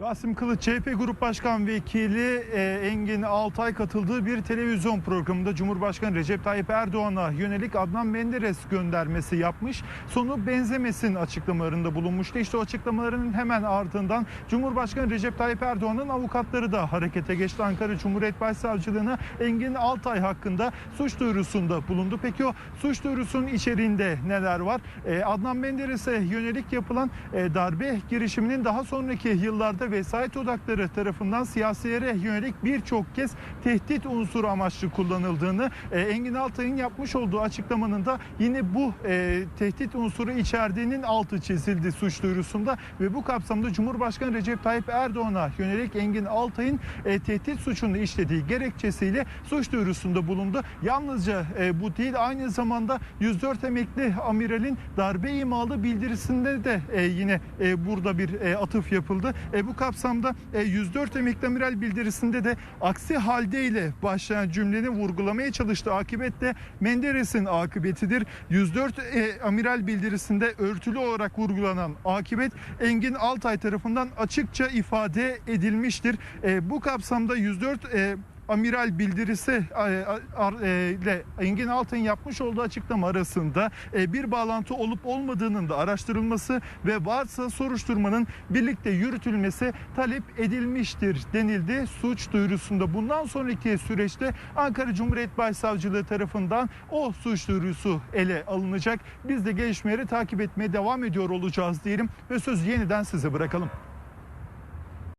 Rasim Kılıç CHP Grup Başkan Vekili e, Engin Altay katıldığı bir televizyon programında Cumhurbaşkanı Recep Tayyip Erdoğan'a yönelik Adnan Menderes göndermesi yapmış. Sonu benzemesin açıklamalarında bulunmuştu. İşte o açıklamaların hemen ardından Cumhurbaşkanı Recep Tayyip Erdoğan'ın avukatları da harekete geçti. Ankara Cumhuriyet Başsavcılığına Engin Altay hakkında suç duyurusunda bulundu. Peki o suç duyurusunun içeriğinde neler var? E, Adnan Menderes'e yönelik yapılan e, darbe girişiminin daha sonraki yıllarda vesayet odakları tarafından siyasilere yönelik birçok kez tehdit unsuru amaçlı kullanıldığını e, Engin Altay'ın yapmış olduğu açıklamanın da yine bu e, tehdit unsuru içerdiğinin altı çizildi suç duyurusunda ve bu kapsamda Cumhurbaşkanı Recep Tayyip Erdoğan'a yönelik Engin Altay'ın e, tehdit suçunu işlediği gerekçesiyle suç duyurusunda bulundu. Yalnızca e, bu değil aynı zamanda 104 emekli amiralin darbe imalı bildirisinde de e, yine e, burada bir e, atıf yapıldı. E, bu kapsamda e, 104 emekli amiral bildirisinde de aksi halde ile başlayan cümleni vurgulamaya çalıştı. Akıbet de Menderes'in akıbetidir. 104 e, amiral bildirisinde örtülü olarak vurgulanan akıbet Engin Altay tarafından açıkça ifade edilmiştir. E, bu kapsamda 104 e, amiral bildirisi e, e, ile Engin Altay'ın yapmış olduğu açıklama arasında e, bir bağlantı olup olmadığının da araştırılması ve varsa soruşturmanın birlikte yürütülmesi talep edilmiştir denildi suç duyurusunda. Bundan sonraki süreçte Ankara Cumhuriyet Başsavcılığı tarafından o suç duyurusu ele alınacak. Biz de gelişmeleri takip etmeye devam ediyor olacağız diyelim ve sözü yeniden size bırakalım.